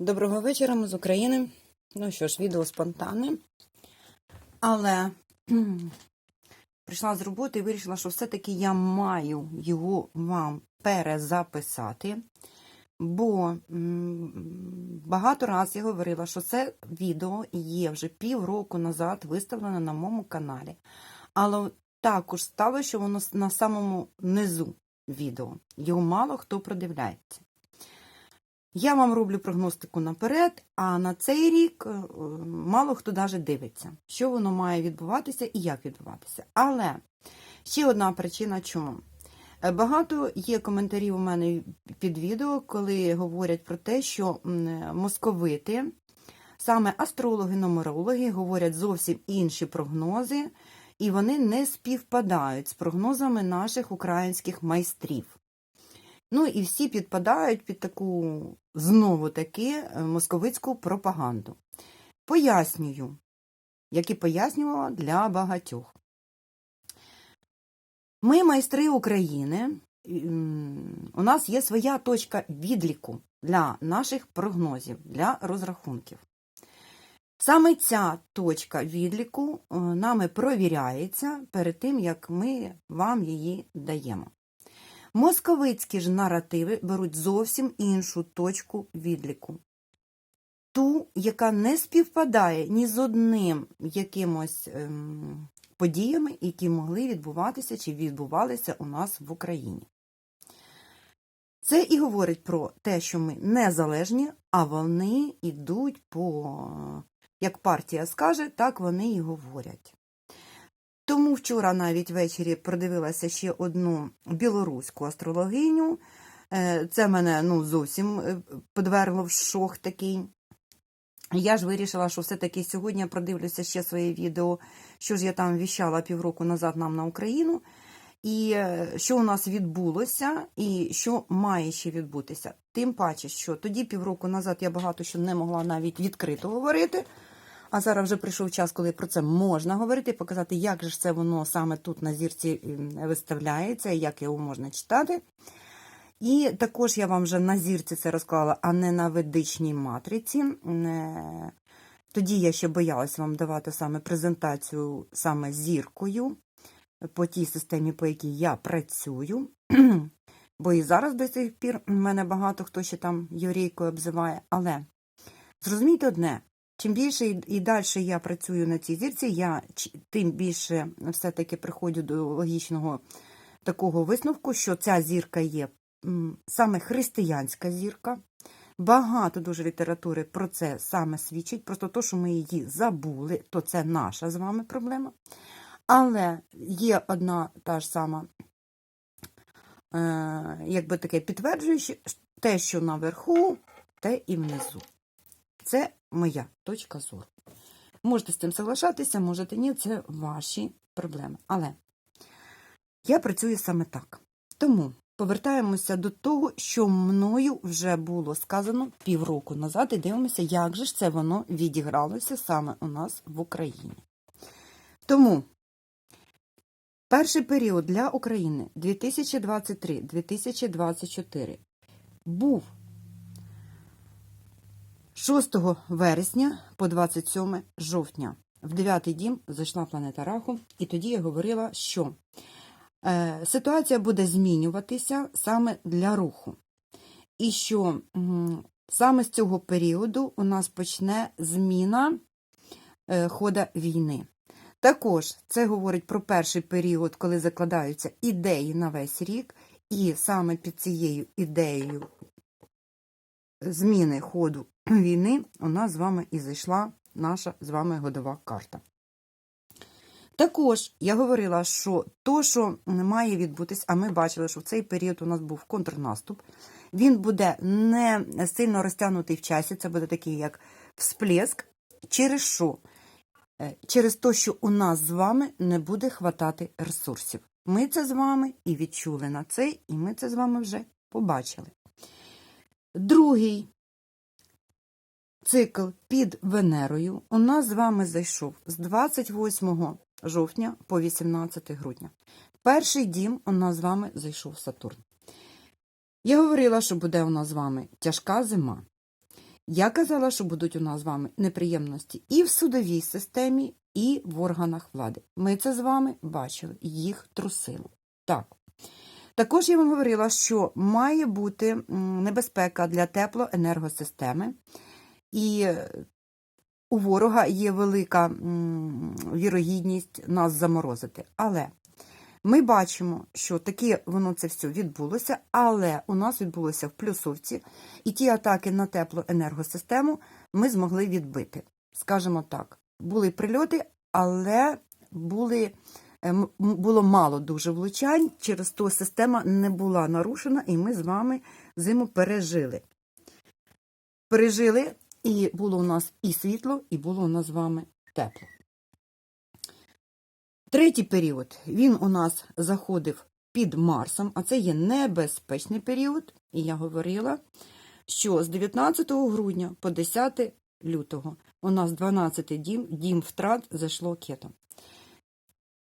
Доброго вечора, ми з України. Ну що ж, відео спонтанне. Але прийшла з роботи і вирішила, що все-таки я маю його вам перезаписати. Бо багато разів я говорила, що це відео є вже півроку назад виставлено на моєму каналі. Але також стало, що воно на самому низу відео. Його мало хто продивляється. Я вам роблю прогностику наперед, а на цей рік е, мало хто навіть дивиться, що воно має відбуватися і як відбуватися. Але ще одна причина чому. Е, Багато є коментарів у мене під відео, коли говорять про те, що московити, саме астрологи, нумерологи, говорять зовсім інші прогнози, і вони не співпадають з прогнозами наших українських майстрів. Ну і всі підпадають під таку знову таки е, московицьку пропаганду. Пояснюю, як і пояснювала для багатьох. Ми, майстри України, у нас є своя точка відліку для наших прогнозів, для розрахунків. Саме ця точка відліку е, нами провіряється перед тим, як ми вам її даємо. Московицькі ж наративи беруть зовсім іншу точку відліку. Ту, яка не співпадає ні з одним якимось ем, подіями, які могли відбуватися чи відбувалися у нас в Україні. Це і говорить про те, що ми незалежні, а вони йдуть по, як партія скаже, так вони і говорять. Тому вчора навіть ввечері продивилася ще одну білоруську астрологиню. Е, Це мене ну, зовсім е, подвергло в шок такий. Я ж вирішила, що все-таки сьогодні продивлюся ще своє відео, що ж я там віщала півроку назад нам на Україну, і е, що у нас відбулося, і що має ще відбутися. Тим паче, що тоді півроку назад я багато що не могла навіть відкрито говорити. А зараз вже прийшов час, коли про це можна говорити, показати, як же ж це воно саме тут на зірці виставляється, як його можна читати. І також я вам вже на зірці це розклала, а не на ведичній матриці. Е, Тоді я ще боялася вам давати саме презентацію саме зіркою по тій системі, по якій я працюю. Бо і зараз до сих пір в мене багато хто ще там Юрійкою обзиває. Але зрозумійте одне, чим більше і, далі я працюю на цій зірці, я тим більше все-таки приходжу до логічного такого висновку, що ця зірка є саме християнська зірка. Багато дуже літератури про це саме свідчить. Просто то, що ми її забули, то це наша з вами проблема. Але є одна та ж сама, е, якби таке підтверджуюче, те, що наверху, те і внизу. Це моя точка зору. Можете з цим соглашатися, можете ні, це ваші проблеми. Але я працюю саме так. Тому повертаємося до того, що мною вже було сказано півроку назад, і дивимося, як же ж це воно відігралося саме у нас в Україні. Тому перший період для України 2023-2024 був 6 вересня по 27 жовтня. В дев'ятий дім зайшла планета Раху, і тоді я говорила, що е, ситуація буде змінюватися саме для руху. І що саме з цього періоду у нас почне зміна е, хода війни. Також це говорить про перший період, коли закладаються ідеї на весь рік, і саме під цією ідеєю зміни ходу війни у нас з вами і зайшла наша з вами годова карта. Також я говорила, що то, що не має відбутись, а ми бачили, що в цей період у нас був контрнаступ, він буде не сильно розтягнутий в часі, це буде такий як всплеск, через що? Е, Через те, що у нас з вами не буде хватати ресурсів. Ми це з вами і відчули на це, і ми це з вами вже побачили. Другий цикл під Венерою у нас з вами зайшов з 28 жовтня по 18 грудня. Перший дім у нас з вами зайшов Сатурн. Я говорила, що буде у нас з вами тяжка зима. Я казала, що будуть у нас з вами неприємності і в судовій системі, і в органах влади. Ми це з вами бачили, їх трусило. Так. Також я вам говорила, що має бути небезпека для теплоенергосистеми, і е, у ворога є велика вірогідність нас заморозити. Але ми бачимо, що таке воно це все відбулося, але у нас відбулося в плюсовці, і ті атаки на теплоенергосистему ми змогли відбити. Скажімо так, були прильоти, але були, е, було мало дуже влучань, через то система не була нарушена, і ми з вами зиму пережили. Пережили, і було у нас і світло, і було у нас з вами тепло. Третій період він у нас заходив під Марсом, а це є небезпечний період. І я говорила, що з 19 грудня по 10 лютого у нас 12 дім, дім втрат зайшло кетом.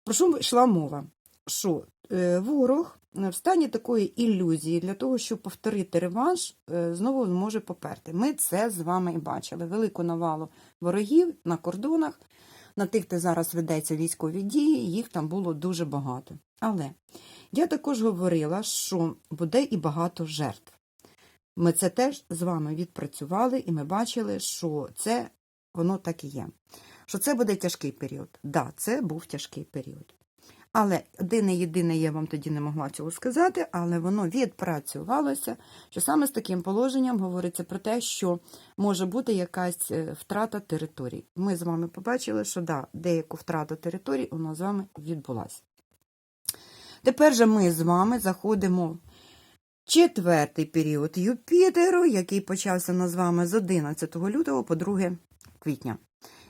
Про що йшла мова? Що е, ворог в стані такої ілюзії для того, щоб повторити реванш, е, знову може поперти. Ми це з вами і бачили. Велику навалу ворогів на кордонах, на тих, де зараз ведеться військові дії, їх там було дуже багато. Але я також говорила, що буде і багато жертв. Ми це теж з вами відпрацювали, і ми бачили, що це воно так і є. Що це буде тяжкий період. Так, да, це був тяжкий період. Але єдине я вам тоді не могла цього сказати, але воно відпрацювалося, що саме з таким положенням говориться про те, що може бути якась е, втрата територій. Ми з вами побачили, що да, деяку втрату територій у нас з вами відбулася. Тепер же ми з вами заходимо в четвертий період Юпітеру, який почався з вами з 11 лютого по 2 квітня.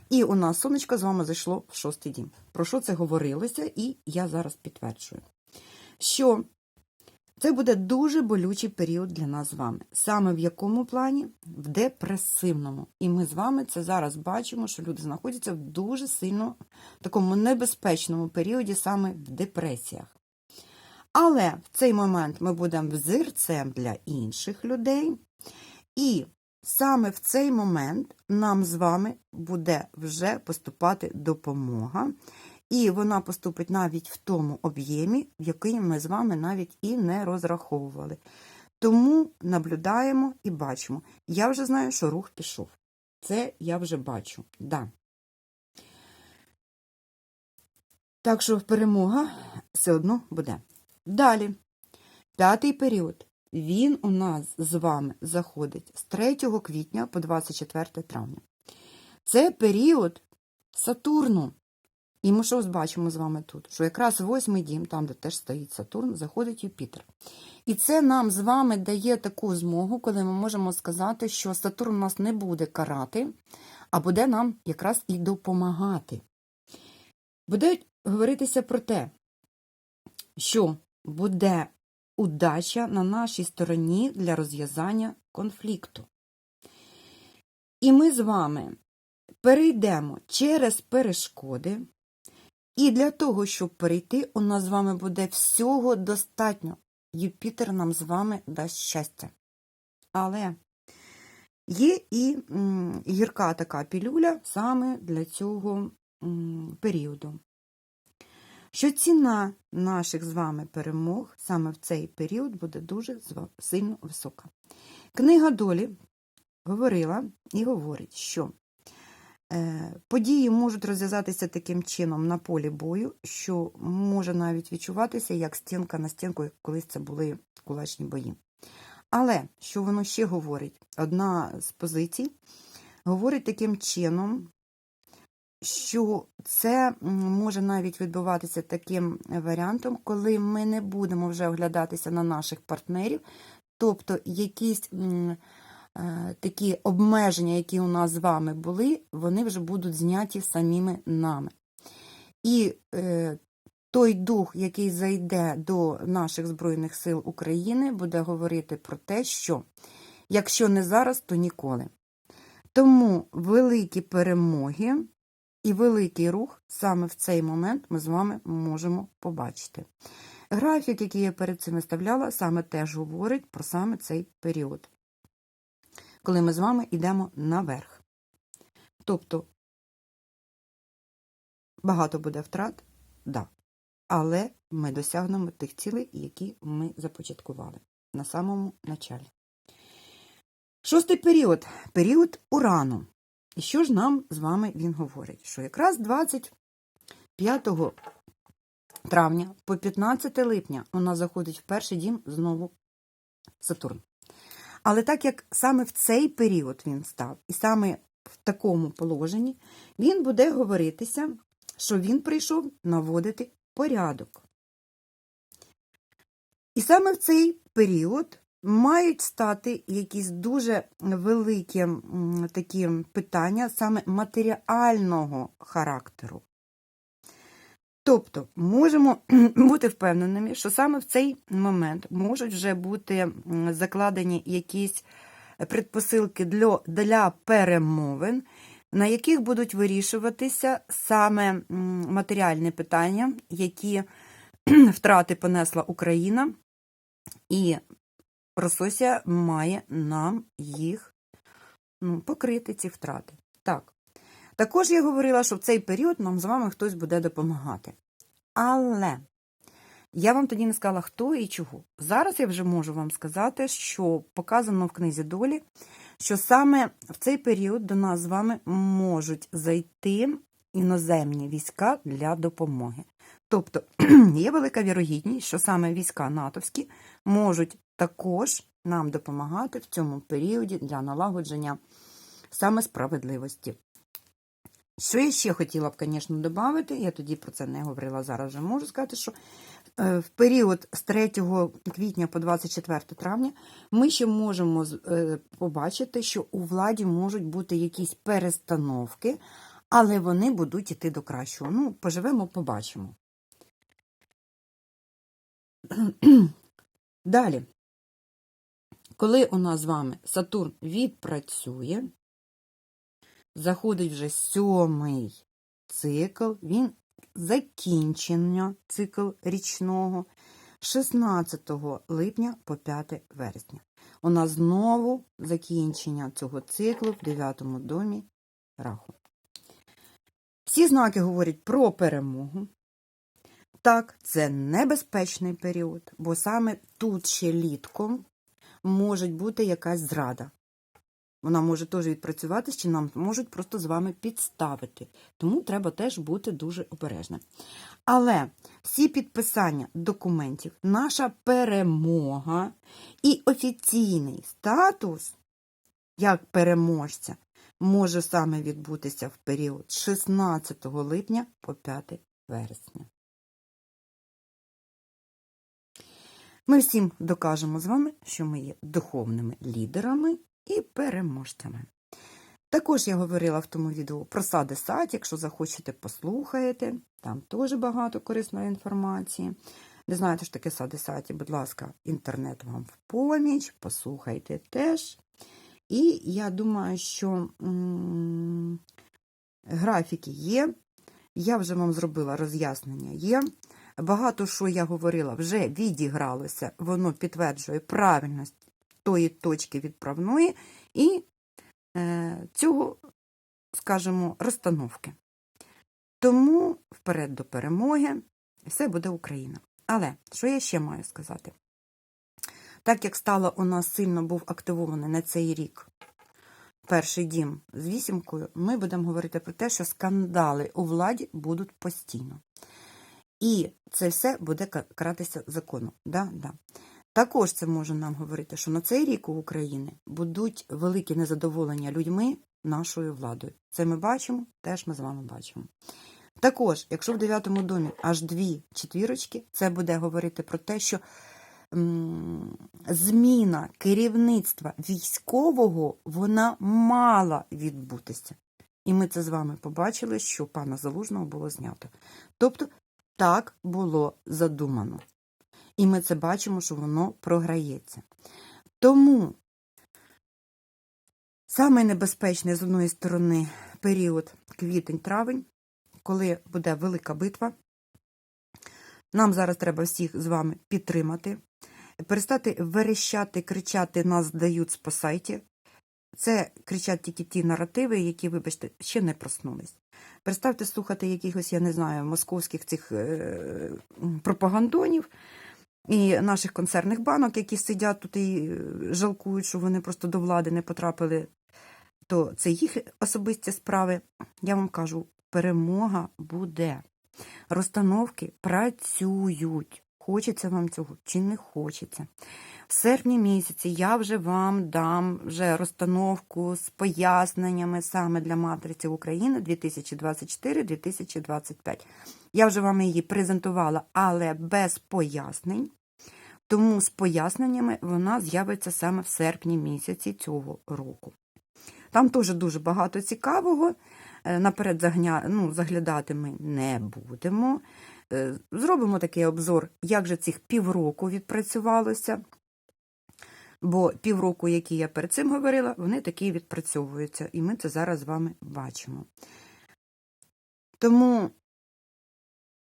І у нас сонечко з вами зайшло в шостий дім. Про що це говорилося, і я зараз підтверджую, що це буде дуже болючий період для нас з вами. Саме в якому плані? В депресивному. І ми з вами це зараз бачимо, що люди знаходяться в дуже сильно такому небезпечному періоді, саме в депресіях. Але в цей момент ми будемо взирцем для інших людей. І саме в цей момент нам з вами буде вже поступати допомога. І вона поступить навіть в тому об'ємі, в який ми з вами навіть і не розраховували. Тому наблюдаємо і бачимо. Я вже знаю, що рух пішов. Це я вже бачу. Да. Так що перемога все одно буде. Далі, п'ятий період. Він у нас з вами заходить з 3 квітня по 24 травня. Це період Сатурну. І ми що бачимо з вами тут? Що якраз восьмий дім, там, де теж стоїть Сатурн, заходить Юпітер. І це нам з вами дає таку змогу, коли ми можемо сказати, що Сатурн нас не буде карати, а буде нам якраз і допомагати. Буде говоритися про те, що буде удача на нашій стороні для розв'язання конфлікту. І ми з вами перейдемо через перешкоди, і для того, щоб перейти, у нас з вами буде всього достатньо. Юпітер нам з вами дасть щастя. Але є і гірка така пілюля саме для цього періоду що ціна наших з вами перемог саме в цей період буде дуже сильно висока. Книга долі говорила і говорить, що е, події можуть розв'язатися таким чином на полі бою, що може навіть відчуватися як стінка на стінку, як колись це були кулачні бої. Але що воно ще говорить? Одна з позицій говорить таким чином, що це може навіть відбуватися таким варіантом, коли ми не будемо вже оглядатися на наших партнерів, тобто якісь е, такі обмеження, які у нас з вами були, вони вже будуть зняті самими нами. І е, той дух, який зайде до наших Збройних сил України, буде говорити про те, що якщо не зараз, то ніколи. Тому великі перемоги і великий рух саме в цей момент ми з вами можемо побачити. Графік, який я перед цим виставляла, саме теж говорить про саме цей період. коли ми з вами йдемо наверх. Тобто багато буде втрат, да. але ми досягнемо тих цілей, які ми започаткували на самому началі. Шостий період період урану. І що ж нам з вами він говорить? Що якраз 25 травня по 15 липня нас заходить в перший дім знову Сатурн. Але так як саме в цей період він став, і саме в такому положенні, він буде говоритися, що він прийшов наводити порядок. І саме в цей період мають стати якісь дуже великі такі питання саме матеріального характеру. Тобто можемо бути впевненими, що саме в цей момент можуть вже бути закладені якісь предпосилки для, для перемовин, на яких будуть вирішуватися саме матеріальні питання, які втрати понесла Україна, і Рососія має нам їх ну, покрити, ці втрати. Так. Також я говорила, що в цей період нам з вами хтось буде допомагати. Але я вам тоді не сказала, хто і чого. Зараз я вже можу вам сказати, що показано в книзі долі, що саме в цей період до нас з вами можуть зайти іноземні війська для допомоги. Тобто є велика вірогідність, що саме війська натовські можуть також нам допомагати в цьому періоді для налагодження саме справедливості. Що я ще хотіла б, звісно, додати, я тоді про це не говорила, зараз вже можу сказати, що е, в період з 3 квітня по 24 травня ми ще можемо е, побачити, що у владі можуть бути якісь перестановки, але вони будуть йти до кращого. Ну, поживемо, побачимо. Далі, коли у нас з вами Сатурн відпрацює, заходить вже сьомий цикл, він закінчення цикл річного 16 липня по 5 вересня. У нас знову закінчення цього циклу в 9 домі раху. Всі знаки говорять про перемогу. Так, це небезпечний період, бо саме тут ще літком може бути якась зрада. Вона може теж відпрацюватись, чи нам можуть просто з вами підставити. Тому треба теж бути дуже обережним. Але всі підписання документів, наша перемога і офіційний статус як переможця може саме відбутися в період 16 липня по 5 вересня. Ми всім докажемо з вами, що ми є духовними лідерами і переможцями. Також я говорила в тому відео про сади сад, якщо захочете, послухаєте. Там теж багато корисної інформації. Не знаєте, що таке сади саді, будь ласка, інтернет вам в поміч, послухайте теж. І я думаю, що графіки є. Я вже вам зробила роз'яснення є. Багато що я говорила вже відігралося, воно підтверджує правильність тої точки відправної і е, цього, скажімо, розстановки. Тому вперед до перемоги все буде Україна. Але що я ще маю сказати? Так як стало у нас сильно був активований на цей рік перший дім з вісімкою, ми будемо говорити про те, що скандали у владі будуть постійно. І це все буде каратися законом. Да? Да. Також це може нам говорити, що на цей рік у України будуть великі незадоволення людьми нашою владою. Це ми бачимо, теж ми з вами бачимо. Також, якщо в дев'ятому домі аж дві четвірочки, це буде говорити про те, що зміна керівництва військового вона мала відбутися. І ми це з вами побачили, що пана Залужного було знято. Тобто так було задумано. І ми це бачимо, що воно програється. Тому саме небезпечний з одної сторони період квітень-травень, коли буде велика битва. Нам зараз треба всіх з вами підтримати, перестати верещати, кричати нас дають спасайте. Це кричать тільки ті наративи, які, вибачте, ще не проснулись. Представте слухати якихось, я не знаю, московських цих е, пропагандонів і наших концерних банок, які сидять тут і е, жалкують, що вони просто до влади не потрапили, то це їх особисті справи. Я вам кажу, перемога буде. Розстановки працюють. Хочеться вам цього чи не хочеться. В серпні місяці я вже вам дам вже розстановку з поясненнями саме для матриці України 2024-2025. Я вже вам її презентувала, але без пояснень. Тому з поясненнями вона з'явиться саме в серпні місяці цього року. Там теж дуже багато цікавого. Е, Наперед загня... ну, заглядати ми не будемо. Е, Зробимо такий обзор, як же цих півроку відпрацювалося. Бо півроку, які я перед цим говорила, вони такі відпрацьовуються, і ми це зараз з вами бачимо. Тому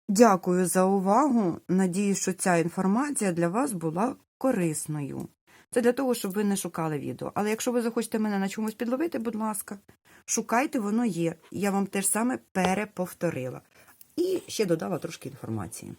дякую за увагу. Надію, що ця інформація для вас була корисною. Це для того, щоб ви не шукали відео. Але якщо ви захочете мене на чомусь підловити, будь ласка, шукайте, воно є. Я вам теж саме переповторила. І ще додала трошки інформації.